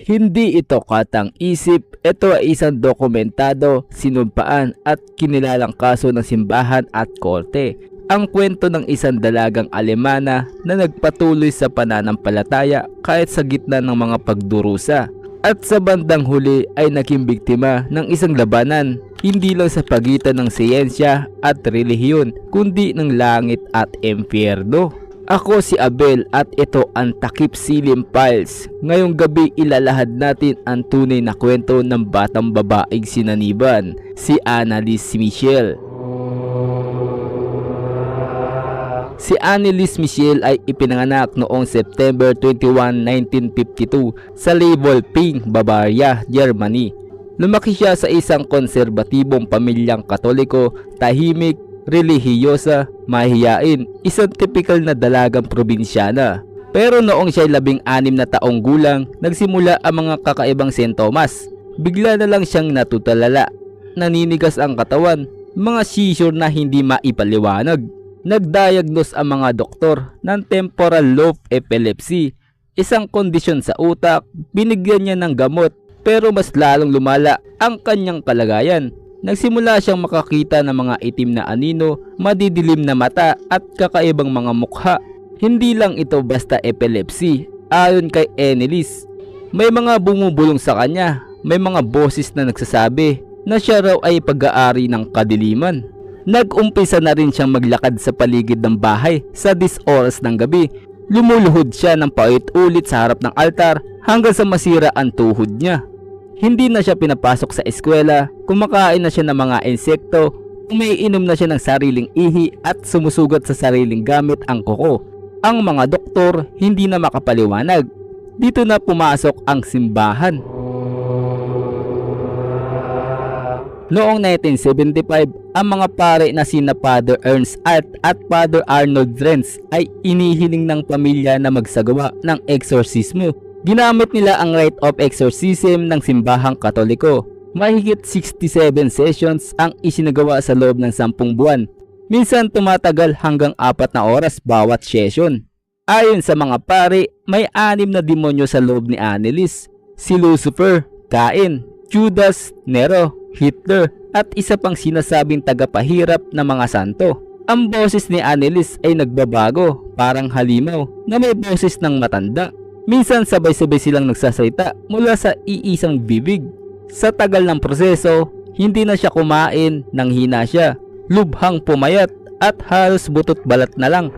Hindi ito katang isip, ito ay isang dokumentado, sinumpaan at kinilalang kaso ng simbahan at korte. Ang kwento ng isang dalagang Alemana na nagpatuloy sa pananampalataya kahit sa gitna ng mga pagdurusa. At sa bandang huli ay naging biktima ng isang labanan, hindi lang sa pagitan ng siyensya at relihiyon, kundi ng langit at empyerno. Ako si Abel at ito ang Takip Silim Files. Ngayong gabi ilalahad natin ang tunay na kwento ng batang babaeng sinaniban, si Annalise Michelle. Si Annelise Michelle ay ipinanganak noong September 21, 1952 sa Leopoldping, Bavaria, Germany. Lumaki siya sa isang konserbatibong pamilyang katoliko, tahimik, relihiyosa, mahiyain, isang typical na dalagang probinsyana. Pero noong siya labing anim na taong gulang, nagsimula ang mga kakaibang sintomas. Bigla na lang siyang natutalala. Naninigas ang katawan, mga seizure na hindi maipaliwanag. Nagdiagnose ang mga doktor ng temporal lobe epilepsy, isang kondisyon sa utak, binigyan niya ng gamot pero mas lalong lumala ang kanyang kalagayan. Nagsimula siyang makakita ng mga itim na anino, madidilim na mata at kakaibang mga mukha. Hindi lang ito basta epilepsy, ayon kay Annelies. May mga bumubulong sa kanya, may mga boses na nagsasabi na siya raw ay pag-aari ng kadiliman. Nag-umpisa na rin siyang maglakad sa paligid ng bahay sa dis oras ng gabi. Lumuluhod siya ng paulit-ulit sa harap ng altar hanggang sa masira ang tuhod niya. Hindi na siya pinapasok sa eskwela, kumakain na siya ng mga insekto, umiinom na siya ng sariling ihi at sumusugat sa sariling gamit ang kuko. Ang mga doktor hindi na makapaliwanag. Dito na pumasok ang simbahan. Noong 1975, ang mga pare na sina Father Ernst Art at Father Arnold Renz ay inihiling ng pamilya na magsagawa ng eksorsismo. Ginamit nila ang rite of exorcism ng simbahang katoliko. Mahigit 67 sessions ang isinagawa sa loob ng 10 buwan. Minsan tumatagal hanggang 4 na oras bawat session. Ayon sa mga pare, may anim na demonyo sa loob ni Annelies. Si Lucifer, Cain, Judas, Nero, Hitler at isa pang sinasabing tagapahirap na mga santo. Ang boses ni Annelies ay nagbabago, parang halimaw na may boses ng matanda. Minsan sabay-sabay silang nagsasalita mula sa iisang bibig. Sa tagal ng proseso, hindi na siya kumain nang hina siya. Lubhang pumayat at halos butot balat na lang.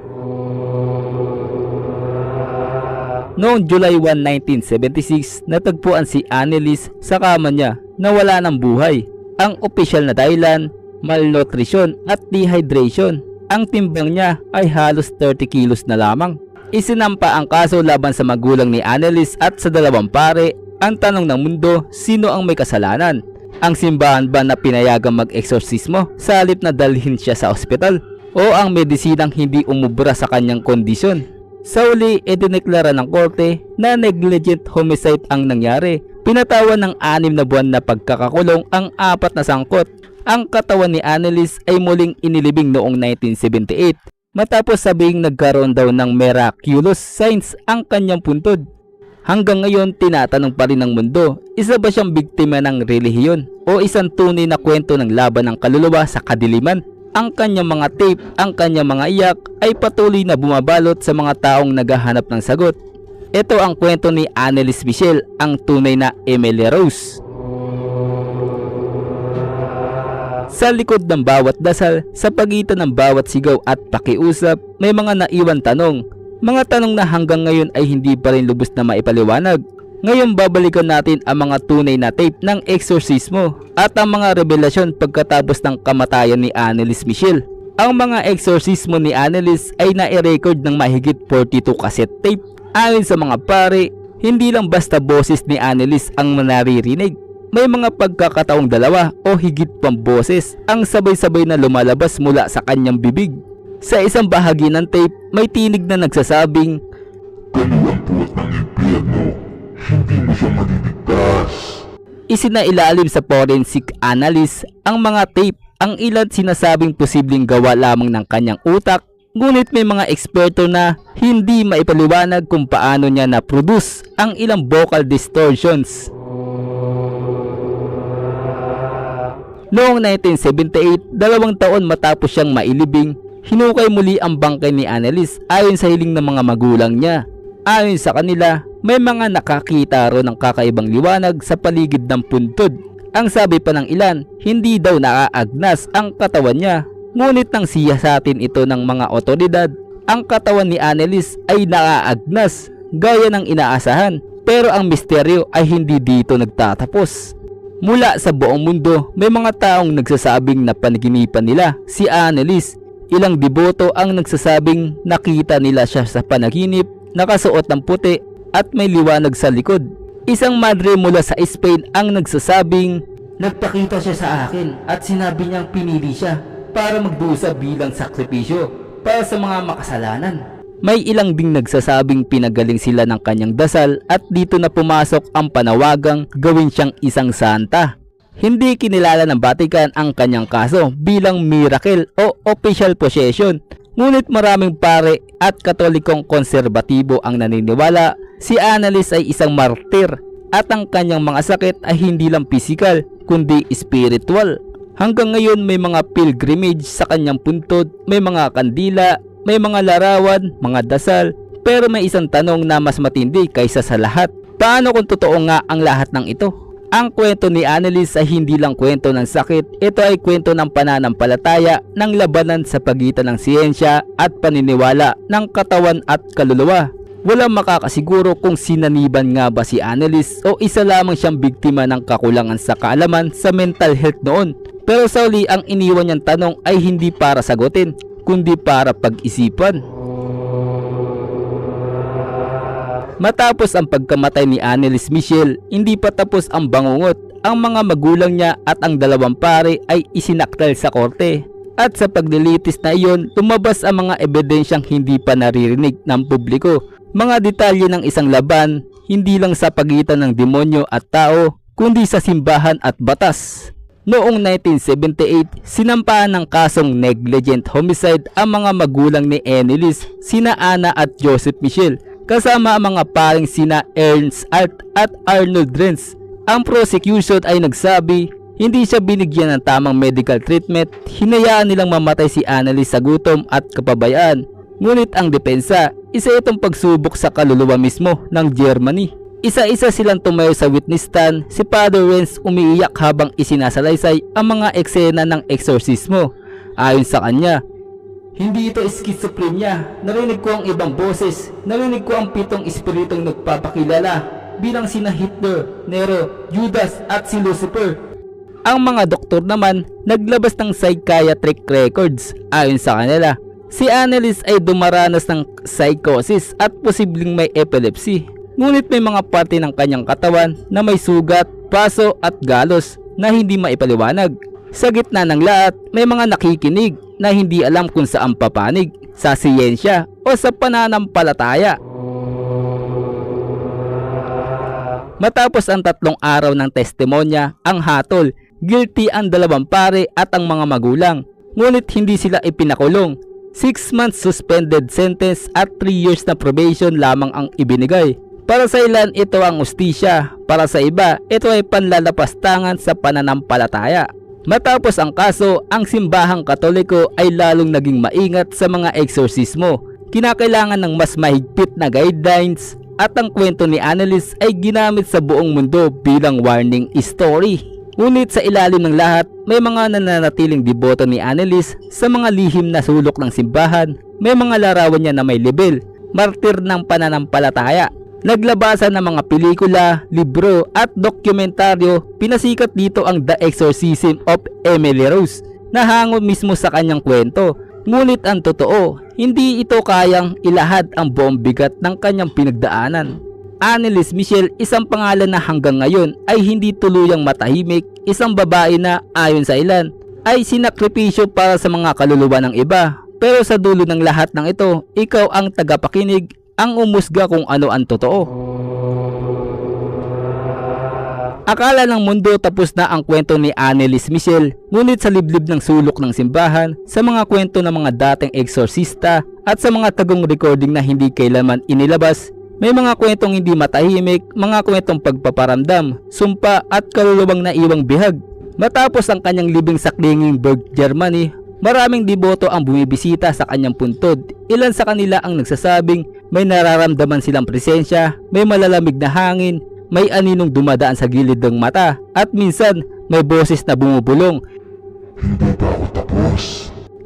Noong July 1, 1976, natagpuan si Annelies sa kama niya na wala ng buhay. Ang opisyal na dahilan, malnutrition at dehydration. Ang timbang niya ay halos 30 kilos na lamang. Isinampa ang kaso laban sa magulang ni Annelies at sa dalawang pare. Ang tanong ng mundo, sino ang may kasalanan? Ang simbahan ba na pinayagang mag-eksorsismo sa halip na dalhin siya sa ospital? O ang medisinang hindi umubra sa kanyang kondisyon? Sa uli, idineklara ng korte na negligent homicide ang nangyari. Pinatawan ng anim na buwan na pagkakakulong ang apat na sangkot. Ang katawan ni Annelies ay muling inilibing noong 1978 matapos sabing nagkaroon daw ng miraculous signs ang kanyang puntod. Hanggang ngayon tinatanong pa rin ng mundo, isa ba siyang biktima ng relihiyon o isang tunay na kwento ng laban ng kaluluwa sa kadiliman? Ang kanyang mga tape, ang kanyang mga iyak ay patuloy na bumabalot sa mga taong naghahanap ng sagot. Ito ang kwento ni Annelies Michelle, ang tunay na Emily Rose. Sa likod ng bawat dasal, sa pagitan ng bawat sigaw at pakiusap, may mga naiwan tanong. Mga tanong na hanggang ngayon ay hindi pa rin lubos na maipaliwanag. Ngayon babalikan natin ang mga tunay na tape ng eksorsismo at ang mga revelasyon pagkatapos ng kamatayan ni Annelies Michelle. Ang mga eksorsismo ni Annelies ay nai-record ng mahigit 42 cassette tape. Ayon sa mga pare, hindi lang basta boses ni Annelies ang naririnig. May mga pagkakataong dalawa o higit pang boses ang sabay-sabay na lumalabas mula sa kanyang bibig. Sa isang bahagi ng tape, may tinig na nagsasabing, Kaluwang puwat ng impyerno, hindi mo siya maliligtas. Isinailalim sa forensic analyst ang mga tape ang ilan sinasabing posibleng gawa lamang ng kanyang utak Ngunit may mga eksperto na hindi maipaliwanag kung paano niya na-produce ang ilang vocal distortions. Noong 1978, dalawang taon matapos siyang mailibing, hinukay muli ang bangkay ni Annalise ayon sa hiling ng mga magulang niya. Ayon sa kanila, may mga nakakita ro ng kakaibang liwanag sa paligid ng puntod. Ang sabi pa ng ilan, hindi daw naaagnas ang katawan niya. Ngunit nang siyasatin ito ng mga otoridad, ang katawan ni Annalise ay naaagnas gaya ng inaasahan. Pero ang misteryo ay hindi dito nagtatapos. Mula sa buong mundo, may mga taong nagsasabing na panaginipan nila si Annalise. Ilang deboto ang nagsasabing nakita nila siya sa panaginip, nakasuot ng puti at may liwanag sa likod. Isang madre mula sa Spain ang nagsasabing Nagpakita siya sa akin at sinabi niyang pinili siya para magdusa bilang sakripisyo para sa mga makasalanan. May ilang ding nagsasabing pinagaling sila ng kanyang dasal at dito na pumasok ang panawagang gawin siyang isang santa. Hindi kinilala ng Vatican ang kanyang kaso bilang miracle o official possession. Ngunit maraming pare at katolikong konserbatibo ang naniniwala si Annalise ay isang martir at ang kanyang mga sakit ay hindi lang physical kundi spiritual. Hanggang ngayon may mga pilgrimage sa kanyang puntod, may mga kandila, may mga larawan, mga dasal, pero may isang tanong na mas matindi kaysa sa lahat. Paano kung totoo nga ang lahat ng ito? Ang kwento ni Annalise ay hindi lang kwento ng sakit, ito ay kwento ng pananampalataya ng labanan sa pagitan ng siyensya at paniniwala ng katawan at kaluluwa. Walang makakasiguro kung sinaniban nga ba si Annalise o isa lamang siyang biktima ng kakulangan sa kaalaman sa mental health noon. Pero sa uli ang iniwan niyang tanong ay hindi para sagutin, kundi para pag-isipan. Matapos ang pagkamatay ni Annalise Michel, hindi pa tapos ang bangungot. Ang mga magulang niya at ang dalawang pare ay isinaktal sa korte. At sa paglilitis na iyon, lumabas ang mga ebidensyang hindi pa naririnig ng publiko. Mga detalye ng isang laban, hindi lang sa pagitan ng demonyo at tao, kundi sa simbahan at batas. Noong 1978, sinampahan ng kasong negligent homicide ang mga magulang ni Annalise, sina Anna at Joseph Michel, kasama ang mga paring sina Ernst Alt at Arnold Renz. Ang prosecution ay nagsabi, hindi siya binigyan ng tamang medical treatment, hinayaan nilang mamatay si Annalise sa gutom at kapabayaan. Ngunit ang depensa, isa itong pagsubok sa kaluluwa mismo ng Germany. Isa-isa silang tumayo sa witness stand, si Father Renz umiiyak habang isinasalaysay ang mga eksena ng eksorsismo. Ayon sa kanya, hindi ito schizophrenia. Narinig ko ang ibang boses. Narinig ko ang pitong espiritong nagpapakilala bilang sina Hitler, Nero, Judas at si Lucifer. Ang mga doktor naman naglabas ng psychiatric records ayon sa kanila. Si Annalise ay dumaranas ng psychosis at posibleng may epilepsy. Ngunit may mga parte ng kanyang katawan na may sugat, paso at galos na hindi maipaliwanag. Sa gitna ng lahat, may mga nakikinig na hindi alam kung saan papanig, sa siyensya o sa pananampalataya. Matapos ang tatlong araw ng testimonya, ang hatol, guilty ang dalawang pare at ang mga magulang. Ngunit hindi sila ipinakulong. 6 months suspended sentence at 3 years na probation lamang ang ibinigay. Para sa ilan ito ang ustisya, para sa iba ito ay panlalapastangan sa pananampalataya. Matapos ang kaso, ang simbahang katoliko ay lalong naging maingat sa mga eksorsismo. Kinakailangan ng mas mahigpit na guidelines at ang kwento ni Annalise ay ginamit sa buong mundo bilang warning story. Ngunit sa ilalim ng lahat, may mga nananatiling deboto ni Annalise sa mga lihim na sulok ng simbahan. May mga larawan niya na may libel, martir ng pananampalataya. Naglabasan ng mga pelikula, libro at dokumentaryo, pinasikat dito ang The Exorcism of Emily Rose na hango mismo sa kanyang kwento. Ngunit ang totoo, hindi ito kayang ilahad ang buong bigat ng kanyang pinagdaanan. Annalise Michelle, isang pangalan na hanggang ngayon ay hindi tuluyang matahimik, isang babae na ayon sa ilan ay sinakripisyo para sa mga kaluluwa ng iba. Pero sa dulo ng lahat ng ito, ikaw ang tagapakinig ang umusga kung ano ang totoo. Akala ng mundo tapos na ang kwento ni Annelies Michel, ngunit sa liblib ng sulok ng simbahan, sa mga kwento ng mga dating eksorsista at sa mga tagong recording na hindi kailaman inilabas, may mga kwentong hindi matahimik, mga kwentong pagpaparamdam, sumpa at kaluluwang naiwang bihag. Matapos ang kanyang libing sa Klingenberg, Germany, maraming deboto ang bumibisita sa kanyang puntod. Ilan sa kanila ang nagsasabing may nararamdaman silang presensya, may malalamig na hangin, may aninong dumadaan sa gilid ng mata, at minsan may boses na bumubulong. Hindi pa ako tapos.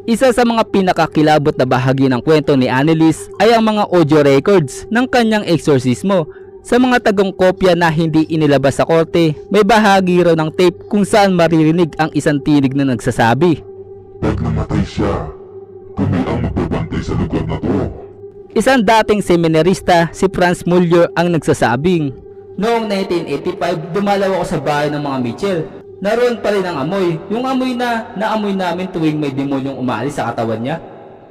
Isa sa mga pinakakilabot na bahagi ng kwento ni Annelies ay ang mga audio records ng kanyang eksorsismo. Sa mga tagong kopya na hindi inilabas sa korte, may bahagi raw ng tape kung saan maririnig ang isang tinig na nagsasabi. Pag namatay siya, kami ang magbabantay sa lugar na to. Isang dating seminarista, si Franz Muller ang nagsasabing, Noong 1985, dumalaw ako sa bahay ng mga Mitchell. Naroon pa rin ang amoy, yung amoy na naamoy namin tuwing may demonyong umalis sa katawan niya.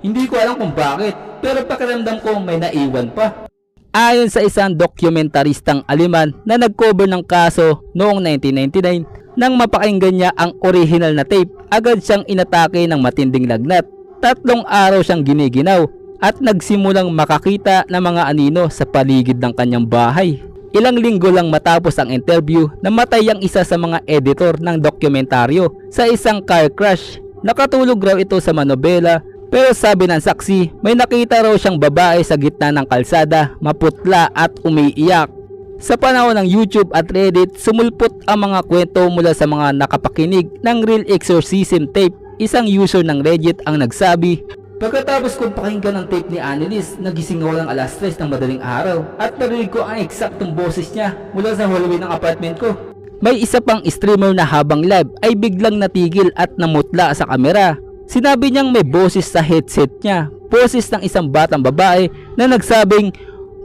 Hindi ko alam kung bakit, pero pakiramdam ko may naiwan pa. Ayon sa isang dokumentaristang Aleman na nag-cover ng kaso noong 1999, nang mapakinggan niya ang original na tape, agad siyang inatake ng matinding lagnat. Tatlong araw siyang giniginaw at nagsimulang makakita ng mga anino sa paligid ng kanyang bahay. Ilang linggo lang matapos ang interview, namatay ang isa sa mga editor ng dokumentaryo sa isang car crash. Nakatulog raw ito sa manobela pero sabi ng saksi, may nakita raw siyang babae sa gitna ng kalsada, maputla at umiiyak. Sa panahon ng YouTube at Reddit, sumulpot ang mga kwento mula sa mga nakapakinig ng Real Exorcism tape. Isang user ng Reddit ang nagsabi, Pagkatapos kong pakinggan ang tape ni Annelies, nagising ako ng alas 3 ng madaling araw at narinig ko ang eksaktong boses niya mula sa hallway ng apartment ko. May isa pang streamer na habang live ay biglang natigil at namutla sa kamera. Sinabi niyang may boses sa headset niya, boses ng isang batang babae na nagsabing,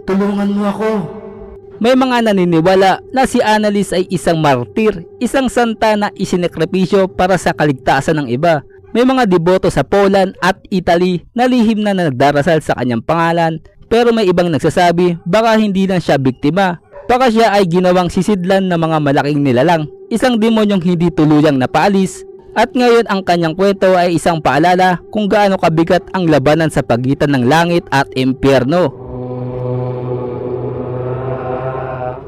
Tulungan mo ako. May mga naniniwala na si Annalise ay isang martir, isang santa na isinekrepisyo para sa kaligtasan ng iba. May mga deboto sa Poland at Italy na lihim na nagdarasal sa kanyang pangalan pero may ibang nagsasabi baka hindi lang siya biktima. Baka siya ay ginawang sisidlan ng mga malaking nilalang, isang demonyong hindi tuluyang napaalis at ngayon ang kanyang kwento ay isang paalala kung gaano kabigat ang labanan sa pagitan ng langit at impyerno.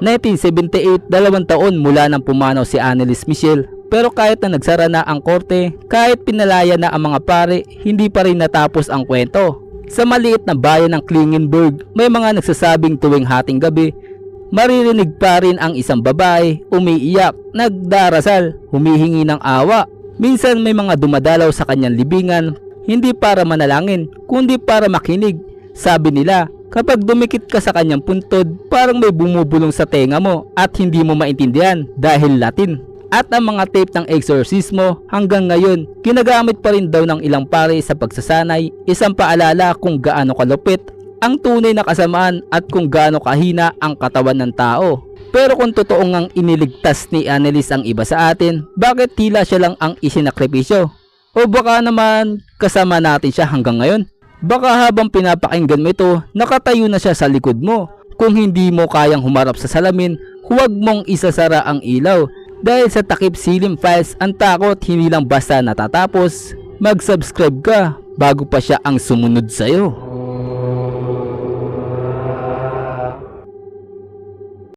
1978, dalawang taon mula nang pumanaw si Annelies Michel. Pero kahit na nagsara na ang korte, kahit pinalaya na ang mga pare, hindi pa rin natapos ang kwento. Sa maliit na bayan ng Klingenberg, may mga nagsasabing tuwing hating gabi, maririnig pa rin ang isang babae, umiiyak, nagdarasal, humihingi ng awa. Minsan may mga dumadalaw sa kanyang libingan, hindi para manalangin, kundi para makinig. Sabi nila, kapag dumikit ka sa kanyang puntod, parang may bumubulong sa tenga mo at hindi mo maintindihan dahil Latin. At ang mga tape ng eksorsismo hanggang ngayon, ginagamit pa rin daw ng ilang pare sa pagsasanay, isang paalala kung gaano kalupit ang tunay na kasamaan at kung gaano kahina ang katawan ng tao. Pero kung totoo ngang iniligtas ni Annelies ang iba sa atin, bakit tila siya lang ang isinakripisyo? O baka naman kasama natin siya hanggang ngayon? Baka habang pinapakinggan mo ito, nakatayo na siya sa likod mo. Kung hindi mo kayang humarap sa salamin, huwag mong isasara ang ilaw. Dahil sa takip silim files, ang takot hindi lang basta natatapos. Mag-subscribe ka bago pa siya ang sumunod sa'yo.